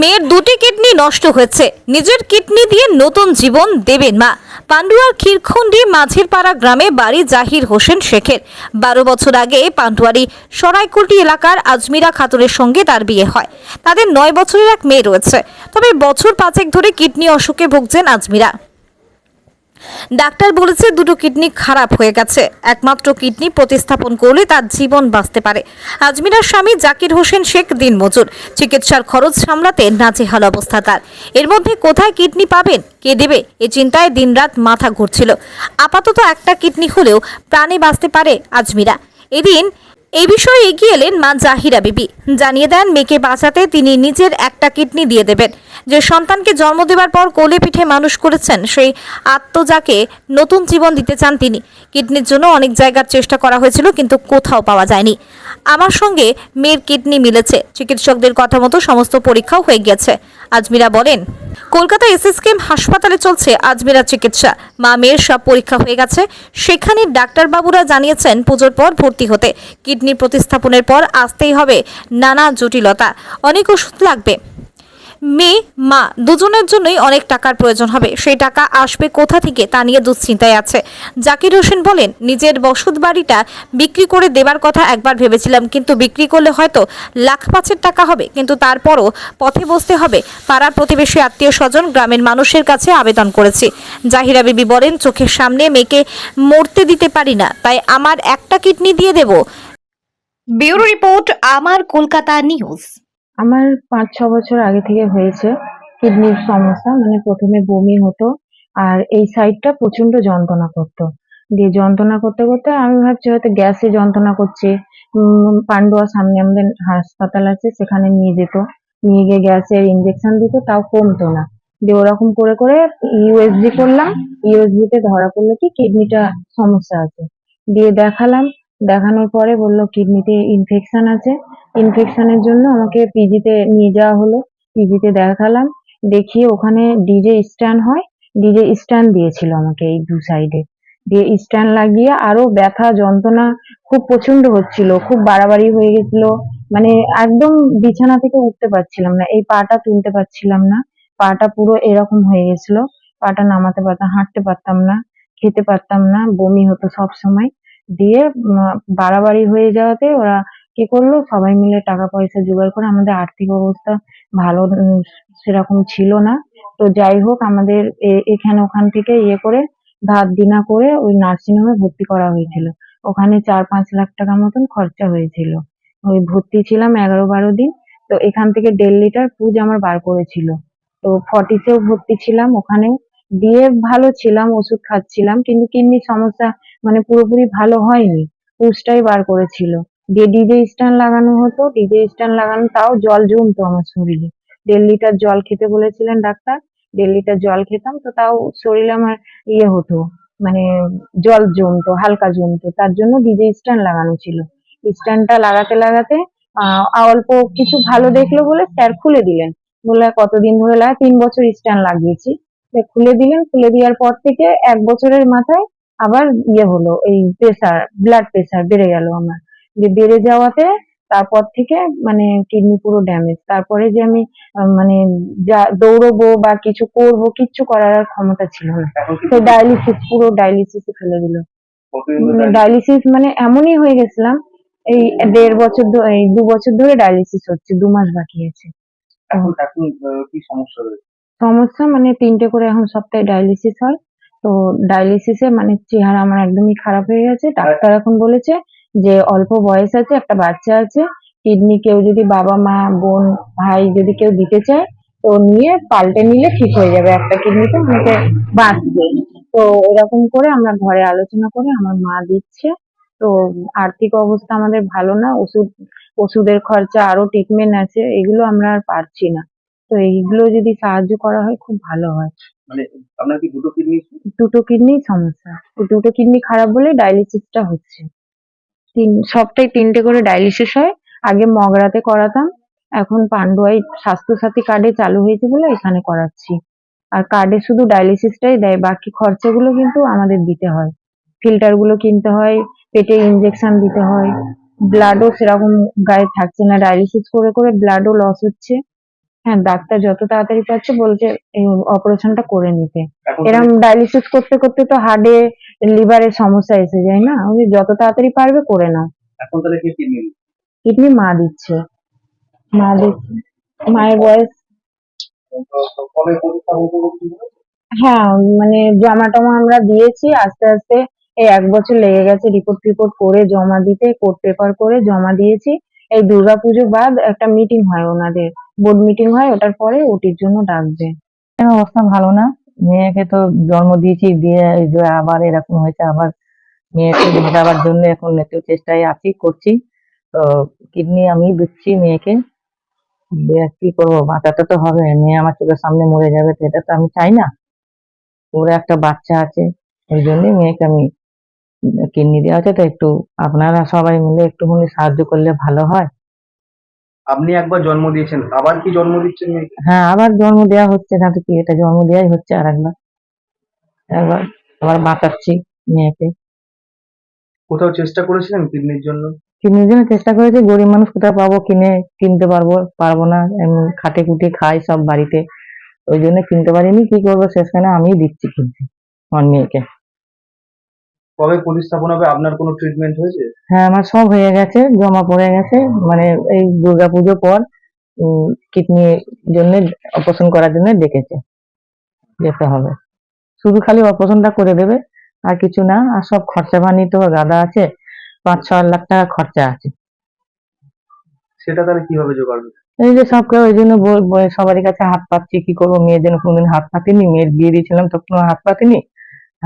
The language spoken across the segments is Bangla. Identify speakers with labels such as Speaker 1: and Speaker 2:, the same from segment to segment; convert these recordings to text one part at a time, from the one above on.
Speaker 1: মেয়ের দুটি কিডনি নষ্ট হয়েছে। নিজের কিডনি দিয়ে নতুন জীবন দেবেন মা। পান্ডুয়ার ক্ষীরখন্ডি মাঝিরপাড়া গ্রামে বাড়ি জাহির হোসেন শেখের। বারো বছর আগে পান্ডুয়ারি সরাইকুলটি এলাকার আজমিরা খাতুনের সঙ্গে তার বিয়ে হয়। তাদের নয় বছরের এক মেয়ে রয়েছে। তবে বছর পাঁচেক ধরে কিডনি অসুখে ভুগছেন আজমিরা। ডাক্তার বলেছে দুটো কিডনি খারাপ হয়ে গেছে। একমাত্র কিডনি প্রতিস্থাপন করলে তার জীবন বাঁচতে পারে। আজমিরার স্বামী জাকির হোসেন শেখ দিনমজুর। চিকিৎসার খরচ সামলাতে নাজেহাল অবস্থা তার। এর মধ্যে কোথায় কিডনি পাবেন, কে দেবে, এ চিন্তায় দিনরাত মাথা ঘুরছিল। আপাতত একটা কিডনি হলেও প্রাণে বাঁচতে পারে আজমিরা। এদিন এই বিষয়ে এগিয়ে এলেন মা জাহিরা বিবি। জানিয়ে দেন, মেয়েকে বাঁচাতে তিনি নিজের একটা কিডনি দিয়ে দেবেন। যে সন্তানকে জন্ম দেবার পর কোলে পিঠে মানুষ করেছেন, সেই আত্মজাকে নতুন জীবন দিতে চান তিনি। কিডনির জন্য অনেক জায়গার চেষ্টা করা হয়েছিল, কিন্তু কোথাও পাওয়া যায়নি। আমার সঙ্গে মেয়ের কিডনি মিলেছে। চিকিৎসকদের কথা মতো সমস্ত পরীক্ষাও হয়ে গেছে আজমিরা বলেন, কলকাতা এসএসকেএম হাসপাতালে চলছে আজমিরা চিকিৎসা। মা মেয়ের সব পরীক্ষা হয়ে গেছে। সেখানে ডাক্তারবাবুরা জানিয়েছেন, পুজোর পর ভর্তি হতে। কিডনি প্রতিস্থাপনের পর আসতেই হবে নানা জটিলতা। অনেক ওষুধ লাগবে। মেয়ে, মা দুজনের জন্যই অনেক টাকার প্রয়োজন হবে। সেই টাকা আসবে কোথা থেকে তা নিয়ে দুশ্চিন্তায় আছে। জাকির হোসেন বলেন, নিজের বসত বাড়িটা বিক্রি করে দেবার কথা একবার ভেবেছিলাম, কিন্তু বিক্রি করলে হয়তো লাখ পাঁচের টাকা হবে। কিন্তু তারপরও পথে বসতে হবে। পাড়ার প্রতিবেশী আত্মীয় স্বজন গ্রামের মানুষের কাছে আবেদন করেছি। জাহিরা বিবি বলেন, চোখের সামনে মেয়েকে মরতে দিতে পারি না। তাই আমার একটা কিডনি দিয়ে দেব। ব্যুরো রিপোর্ট, আমার কলকাতা নিউজ।
Speaker 2: আমার পাঁচ, ছ বছর আগে থেকে হয়েছে কিডনির সমস্যা মানে প্রথমে বমি হতো আর এই সাইডটা প্রচণ্ড যন্ত্রণা করতো। দিয়ে যন্ত্রণা করতে করতে আমি ভাবছি হয়তো গ্যাসে যন্ত্রণা করছে পান্ডুয়া সামনে আমাদের হাসপাতাল আছে, সেখানে নিয়ে যেত। নিয়ে গিয়ে গ্যাসের ইঞ্জেকশন দিত, তাও কমতো না। দিয়ে ওরকম করে করে ইউএসজি করলাম ইউএসজি তে ধরা পড়ল কি কিডনিটা সমস্যা আছে। দিয়ে দেখালাম দেখানোর পরে বলল, কিডনিতে ইনফেকশন আছে। ইনফেকশনের জন্য আমাকে পিজিতে নিয়ে যাওয়া হলো। পিজিতে দেখালাম। দেখিয়ে ওখানে ডিজে স্ট্যান্ড হয়। ডিজে স্ট্যান্ড দিয়েছিল আমাকে এই দু সাইডে দিয়ে স্ট্যান্ড লাগিয়ে আরও ব্যথা, যন্ত্রণা খুব প্রচণ্ড হচ্ছিল, খুব বাড়াবাড়ি হয়ে গেছিল। মানে একদম বিছানা থেকে উঠতে পারছিলাম না, এই পাটা তুলতে পারছিলাম না। পাটা পুরো এরকম হয়ে গেছিল। পাটা নামাতে পারতাম, হাঁটতে পারতাম না, খেতে পারতাম না, বমি হতো সব সময়। দিয়ে বাড়াবাড়ি হয়ে যাওয়াতে ওরা কি করল? সবাই মিলে টাকা পয়সা জোগাড় করে আমাদের আর্থিক অবস্থা ভালো সেরকম ছিল না। তো যাই হোক, আমাদের এ- এখানে ওখান থেকে ইয়ে করে ধার দিনা করে ওই নার্সিং হোমে ভর্তি করা হয়েছিল। ওখানে চার পাঁচ লাখ টাকা মতন খরচা হয়েছিল। ওই ভর্তি ছিলাম এগারো বারো দিন। তো এখান থেকে দেড় লিটার পুজ আমার বার করেছিল। তো ফর্টিসেও ভর্তি ছিলাম ওখানে। দিয়ে ভালো ছিলাম, ওষুধ খাচ্ছিলাম। কিন্তু কিডনির সমস্যা মানে পুরোপুরি ভালো হয়নি। পুজটাই বার করেছিল। দিয়ে ডিজে স্ট্যান্ড লাগানো হতো। ডিজে স্ট্যান্ড লাগানো, তাও জল জমতো আমার শরীরে। দেড় লিটার জল খেতে বলেছিলেন ডাক্তার। দেড় লিটার জল খেতাম তো তাও শরীরে আমার ইয়ে হতো মানে জল জমতো, হালকা জমতো। তার জন্য ডিজে স্ট্যান্ড লাগানো ছিল। স্ট্যান্ডটা লাগাতে লাগাতে, আহ, অল্প কিছু ভালো দেখল বলে স্যার খুলে দিলেন। বলে কতদিন ধরে লাগা তিন বছর স্ট্যান্ড লাগিয়েছি। খুলে দিলেন। খুলে দেওয়ার পর থেকে এক বছরের মাথায় আবার ইয়ে হলো এই প্রেসার ব্লাড প্রেসার বেড়ে গেল আমার। যে বেড়ে যাওয়াতে তারপর থেকে মানে কিডনি পুরো ড্যামেজ তারপরে যে আমি মানে যা দৌড়বো বা কিছু করব কিচ্ছু করার আর ক্ষমতা ছিল না। তো ডায়ালিসিস পুরো ডায়ালিসিসে ফেলে দিল। ডায়ালিসিস মানে এমনই হয়ে গেছিলাম এই দেড় বছর এই দু বছর ধরে ডায়ালিসিস হচ্ছে দু মাস বাকি আছে।
Speaker 3: সমস্যা
Speaker 2: মানে তিনটে করে এখন সপ্তাহে ডায়ালিসিস হয়। তো ডায়ালিসিসে মানে চেহারা আমার একদমই খারাপ হয়ে গেছে। ডাক্তার এখন বলেছে যে অল্প বয়স আছে, একটা বাচ্চা আছে। কিডনি কেউ যদি বাবা, মা, বোন, ভাই যদি কেউ দিতে চায়, তো নিয়ে পাল্টে নিলে ঠিক হয়ে যাবে একটা কিডনিতে অনেকে বাঁচবে। তো এরকম করে আমরা ঘরে আলোচনা করে আমার মা দিচ্ছে। তো আর্থিক অবস্থা আমাদের ভালো না, ওষুধ, ওষুধের খরচা, আরও ট্রিটমেন্ট আছে, এগুলো আমরা আর পারছি না। তো এইগুলো যদি সাহায্য করা হয়, খুব ভালো হয়।
Speaker 3: মানে আপনার কি দুটো কিডনি
Speaker 2: দুটো কিডনি সমস্যা। দুটো কিডনি খারাপ বলে ডায়ালিসিসটা হচ্ছে। তিন সপ্তাহে তিনটে করে ডায়ালিসিস হয়। আগে মগরাতে করাতাম, এখন পান্ডুয়াই স্বাস্থ্যসাথী কার্ডে চালু হয়েছে বলে এখানে করাচ্ছি। আর কার্ডে শুধু ডায়ালিসিসটাই দেয়, বাকি খরচাগুলো কিন্তু আমাদের দিতে হয়। ফিল্টারগুলো কিনতে হয়, পেটে ইনজেকশন দিতে হয়। ব্লাডও সেরকম গায়ে থাকছে না ডায়ালিসিস করে করে ব্লাডও লস হচ্ছে। হ্যাঁ ডাক্তার যত তাড়াতাড়ি পাচ্ছে বলছে এই অপারেশনটা করে নিতে।
Speaker 3: এখন
Speaker 2: এরকম ডায়ালিসিস করতে করতে তো হার্টে লিভারের সমস্যা এসে যায় না? ওই যত তাড়াতাড়ি পারবে করে নাও।
Speaker 3: এখন তাহলে কি কিডনি
Speaker 2: কিডনি মা দিচ্ছে। মা দিচ্ছে। মায়ের বয়স।
Speaker 3: কবে পরীক্ষা
Speaker 2: হ্যাঁ মানে জমা টমা আমরা দিয়েছি আস্তে আস্তে এই এক বছর লেগে গেছে রিপোর্ট টিপোর্ট করে জমা দিতে কোর্ট পেপার করে জমা দিয়েছি। এই দুর্গাপুজো বাদ একটা মিটিং হয় ওনাদের। বোর্ড মিটিং হয়, ওটার পরে ওটির জন্য ডাকবে।
Speaker 4: এর অবস্থা ভালো না। মেয়েকে তো জন্ম দিয়েছি দিয়ে আবার এরকম হয়েছে, আবার মেয়েকে মেটাবার জন্য এখন একটু চেষ্টায় আছি, করছি। তো কিডনি আমি দিচ্ছি মেয়েকে। কি করব? বাঁচাতে তো হবে। মেয়ে আমার চোখের সামনে মরে যাবে, তো এটা তো আমি চাই না। ওর একটা বাচ্চা আছে, ওই জন্যই মেয়েকে আমি কিডনি দেওয়া আছে। তো একটু আপনারা সবাই মিলে একটুখানি সাহায্য করলে ভালো হয়।
Speaker 3: আপনি একবার জন্ম দিয়েছেন আবার কি জন্ম দিচ্ছেন মেয়েকে?
Speaker 4: হ্যাঁ আবার জন্ম দেওয়া হচ্ছে না তো কি এটা জন্ম দেওয়াই হচ্ছে আর একবার। একবার আবার বাঁচাচ্ছি মেয়েকে।
Speaker 3: কোথাও চেষ্টা করেছিলেন কিডনির জন্য?
Speaker 4: কিডনির জন্য চেষ্টা করেছি গরিব মানুষ কোথায় পাবো কিনে কিনতে পারব পারব না এমন খাটে কুটে খাই সব বাড়িতে। ওই জন্য কিনতে পারিনি কি করব শেষখানে আমি দিচ্ছি কিনতে আমার মেয়েকে।
Speaker 3: কবে প্রতিস্থাপন হবে? আপনার কোনো ট্রিটমেন্ট হয়েছে?
Speaker 4: হ্যাঁ আমার সব হয়ে গেছে জমা পড়ে গেছে। মানে এই দুর্গাপুজো পর কিডনি জন্য অপারেশন করার জন্য ডেকেছে। যেতে হবে। শুধু খালি অপারেশনটা করে দেবে আর কিছু না। আর সব খরচা পানি তো গাদা আছে পাঁচ ছ লাখ টাকা খরচা আছে।
Speaker 3: সেটা তাহলে কীভাবে জোগাড়
Speaker 4: এই যে সব কেউ এই জন্য সবারই কাছে হাত পাচ্ছি কি করব? মেয়ের জন্য কোনোদিন হাত পাতিনি মেয়ের বিয়ে দিয়েছিলাম তখন হাত পাতিনি।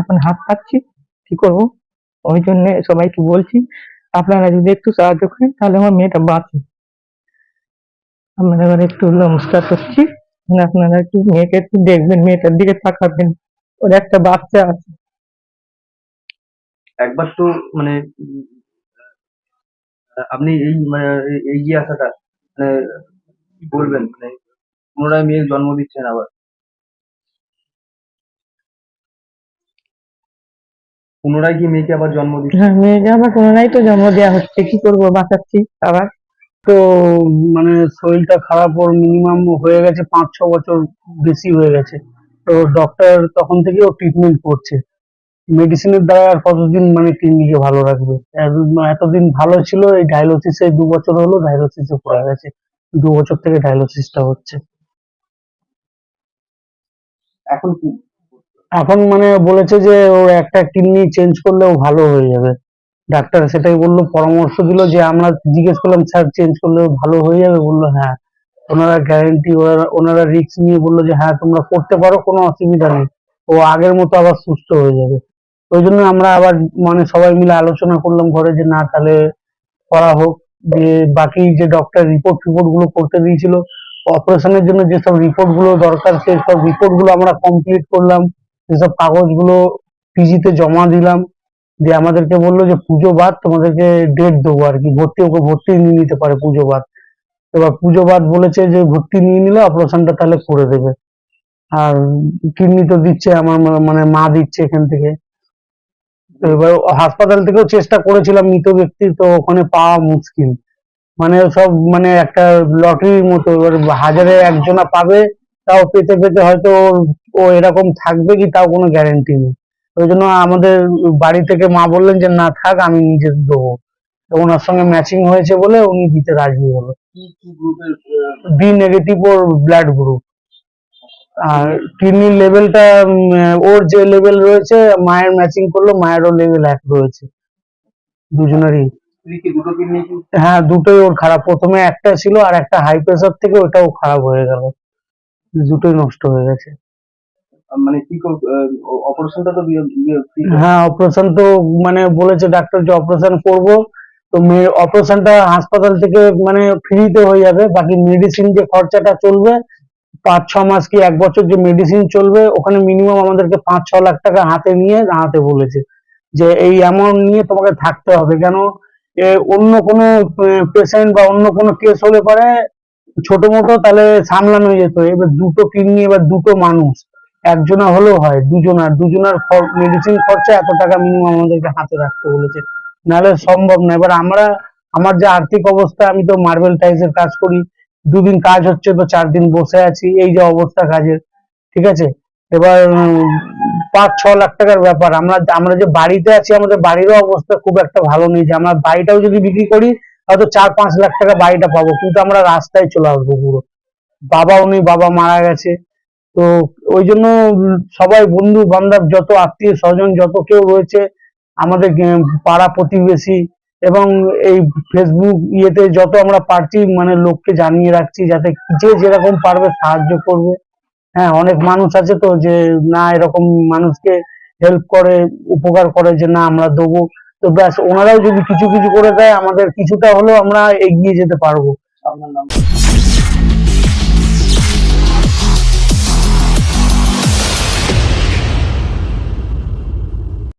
Speaker 4: এখন হাত পাচ্ছি কি করব? ওই জন্য সবাইকে বলছি, আপনারা যদি একটু সাহায্য করেন, তাহলে আমার মেয়েটা বাঁচে আপনারা এবার একটু নমস্কার করছি। আপনারা একটু মেয়েকে একটু দেখবেন, মেয়েটার দিকে তাকাবেন। ওর একটা বাচ্চা আছে।
Speaker 3: একবার তো মানে আপনি এই মানে এই- এগিয়ে আসাটা মানে বলবেন? মানে পুনরায় মেয়ের জন্ম দিচ্ছেন আবার। পুনরায় কি মেয়েকে আবার জন্ম দিচ্ছেন
Speaker 4: হ্যাঁ মেয়েকে আবার পুনরায় তো জন্ম দেওয়া হচ্ছে কি করব বাঁচাচ্ছি আবার।
Speaker 5: তো মানে শরীরটা খারাপ ওর মিনিমাম হয়ে গেছে পাঁচ ছ বছর বেশি হয়ে গেছে। তো ডক্টর তখন থেকে ও ট্রিটমেন্ট করছে। মেডিসিনের দ্বারা আর কতদিন মানে কিডনিকে ভালো রাখবে? এতদিন ভালো ছিল এই ডায়ালিসিসে দু বছর হলো ডায়ালিসিসে পড়ে গেছে। দু বছর থেকে ডায়ালিসিসটা হচ্ছে।
Speaker 3: এখন কি?
Speaker 5: এখন মানে বলেছে যে ওর একটা কিডনি চেঞ্জ করলেও ভালো হয়ে যাবে। ডাক্তার সেটাই বলল, পরামর্শ দিল যে আমরা জিজ্ঞেস করলাম, স্যার চেঞ্জ করলেও ভালো হয়ে যাবে? বলল হ্যাঁ। ওনারা গ্যারেন্টি ওনারা ওনারা রিস্ক নিয়ে বলল যে হ্যাঁ তোমরা করতে পারো, কোনো অসুবিধা নেই। ও আগের মতো আবার সুস্থ হয়ে যাবে। ওই জন্য আমরা আবার মানে সবাই মিলে আলোচনা করলাম ঘরে যে, না, তাহলে করা হোক। যে, বাকি যে ডক্টর রিপোর্ট ফিপোর্টগুলো করতে দিয়েছিল অপারেশনের জন্য যেসব রিপোর্টগুলো দরকার, সেই সব রিপোর্টগুলো আমরা কমপ্লিট করলাম। সেসব কাগজগুলো পিজিতে জমা দিলাম। দিয়ে আমাদেরকে বলল যে, পুজো বাদ, তোমাদেরকে ডেট দেবো আর কি। ভর্তি ওকে ভর্তি নিয়ে নিতে পারে পুজো বাদ। এবার পুজো বাদ বলেছে যে, ভর্তি নিয়ে নিলে অপারেশনটা তাহলে করে দেবে। আর কিডনি তো দিচ্ছে, আমার মানে মা দিচ্ছে এখান থেকে। এবার হাসপাতাল থেকেও চেষ্টা করেছিলাম মৃত ব্যক্তি তো ওখানে পাওয়া মুশকিল। মানে সব মানে একটা লটারির মতো, এবার হাজারে একজনা পাবে, তাও পেতে পেতে হয়তো ও এরকম থাকবে কি তাও কোনো গ্যারেন্টি নেই। ওই জন্য আমাদের বাড়ি থেকে মা বললেন যে না থাক আমি নিজে দেবো। তো ওনার সঙ্গে ম্যাচিং হয়েছে বলে উনি দিতে রাজি হলো। বি নেগেটিভ ওর ব্লাড গ্রুপ আর কিডনির লেভেলটা ওর যে লেভেল রয়েছে মায়ের ম্যাচিং করল মায়েরও লেভেল এক রয়েছে। দুজনেরই।
Speaker 3: কিডনি
Speaker 5: হ্যাঁ দুটোই ওর খারাপ। প্রথমে একটা ছিল আর একটা হাই প্রেসার থেকে ওটাও খারাপ হয়ে গেল। দুটোই নষ্ট হয়ে গেছে।
Speaker 3: মানে কি অপারেশনটা তো?
Speaker 5: হ্যাঁ অপারেশন তো মানে বলেছে ডাক্তার যে অপারেশন করব। তো অপারেশনটা হাসপাতাল থেকে মানে ফ্রিতে হয়ে যাবে। বাকি মেডিসিন যে খরচাটা চলবে, পাঁচ, ছ মাস কি এক বছর যে মেডিসিন চলবে, ওখানে মিনিমাম আমাদেরকে পাঁচ, ছ লাখ টাকা হাতে নিয়ে দাঁড়াতে বলেছে। যে এই অ্যামাউন্ট নিয়ে তোমাকে থাকতে হবে। কেন? অন্য কোনো পেশেন্ট বা অন্য কোনো কেস হলে পরে ছোট মোটো তাহলে সামলানো যেত। এবার দুটো কিডনি, এবার দুটো মানুষ। একজনা হলেও হয়, দুজনার দুজনার মেডিসিন খরচা এত টাকা মিনিমাম আমাদেরকে হাতে রাখতে বলেছে। নাহলে সম্ভব না। এবার আমরা, আমার যে আর্থিক অবস্থা, আমি তো মার্বেল টাইলসের কাজ করি। দুদিন কাজ হচ্ছে তো চার দিন বসে আছি, এই যে অবস্থা কাজের, ঠিক আছে? এবার, পাঁচ, ছ লাখ টাকার ব্যাপার। আমরা আমরা যে বাড়িতে আছি, আমাদের বাড়িরও অবস্থা খুব একটা ভালো নেই যে আমরা বাড়িটাও যদি বিক্রি করি, হয়তো চার, পাঁচ লাখ টাকা বাড়িটা পাবো। কিন্তু আমরা রাস্তায় চলে আসব পুরো। বাবাও নেই, বাবা মারা গেছে। তো ওই জন্য সবাই বন্ধু বান্ধব যত আত্মীয় স্বজন যত কেউ রয়েছে, আমাদের পাড়া প্রতিবেশী এবং এই ফেসবুক ইয়েতে যত আমরা পারছি মানে লোককে জানিয়ে রাখছি যাতে যে যেরকম পারবে সাহায্য করবে। হ্যাঁ অনেক মানুষ আছে তো যে না এরকম মানুষকে হেল্প করে, উপকার করে যে না আমরা দেবো। তো ব্যাস, ওনারাও যদি কিছু কিছু করে দেয়, আমাদের কিছুটা হলেও আমরা এগিয়ে যেতে পারব।